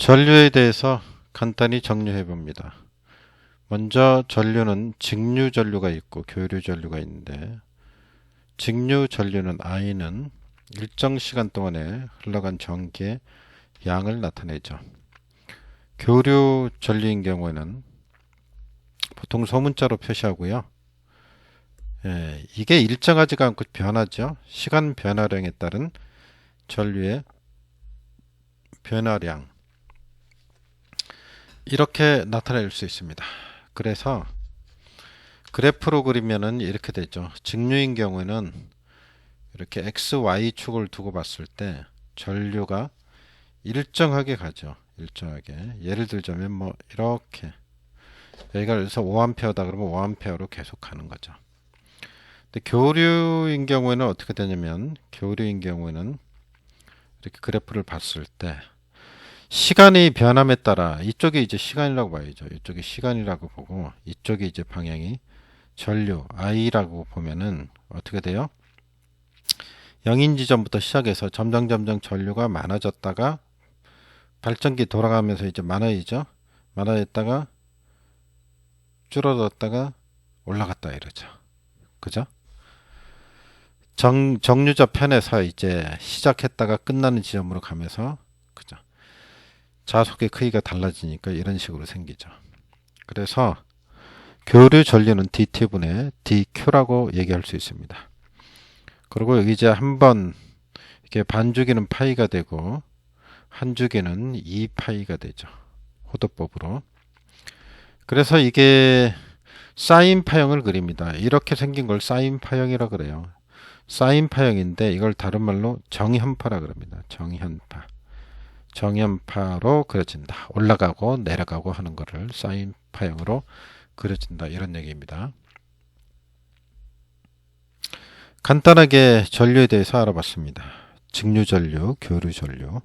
전류에 대해서 간단히 정리해 봅니다. 먼저 전류는 직류 전류가 있고 교류 전류가 있는데 직류 전류는 I는 일정 시간 동안에 흘러간 전기의 양을 나타내죠. 교류 전류인 경우에는 보통 소문자로 표시하고요. 예, 이게 일정하지가 않고 변하죠. 시간 변화량에 따른 전류의 변화량 이렇게 나타낼 수 있습니다. 그래서 그래프로 그리면은 이렇게 되죠. 직류인 경우에는 이렇게 x, y 축을 두고 봤을 때 전류가 일정하게 가죠. 일정하게. 예를 들자면 뭐 이렇게 여기가 그래서 5A다 그러면 5A로 계속 가는 거죠. 근데 교류인 경우에는 어떻게 되냐면 교류인 경우에는 이렇게 그래프를 봤을 때 시간이 변함에 따라 이쪽이 이제 시간이라고 봐야죠. 이쪽이 시간이라고 보고 이쪽이 이제 방향이 전류 I라고 보면은 어떻게 돼요? 0인 지점부터 시작해서 점점 점점 전류가 많아졌다가 발전기 돌아가면서 이제 많아지죠. 많아졌다가 줄어들었다가 올라갔다 이러죠. 그죠? 정, 정류자 편에서 이제 시작했다가 끝나는 지점으로 가면서 그죠? 자속의 크기가 달라지니까 이런 식으로 생기죠. 그래서 교류 전류는 dt분의 dq라고 얘기할 수 있습니다. 그리고 여기 이제 한번 이렇게 반주기는 파이가 되고 한 주기는 2파이가 되죠. 호도법으로. 그래서 이게 사인 파형을 그립니다. 이렇게 생긴 걸 사인 파형이라 그래요. 사인 파형인데 이걸 다른 말로 정현파라 그럽니다. 정현파. 정현파로 그려진다. 올라가고 내려가고 하는 거를 사인 파형으로 그려진다. 이런 얘기입니다. 간단하게 전류에 대해서 알아봤습니다. 직류 전류, 교류 전류.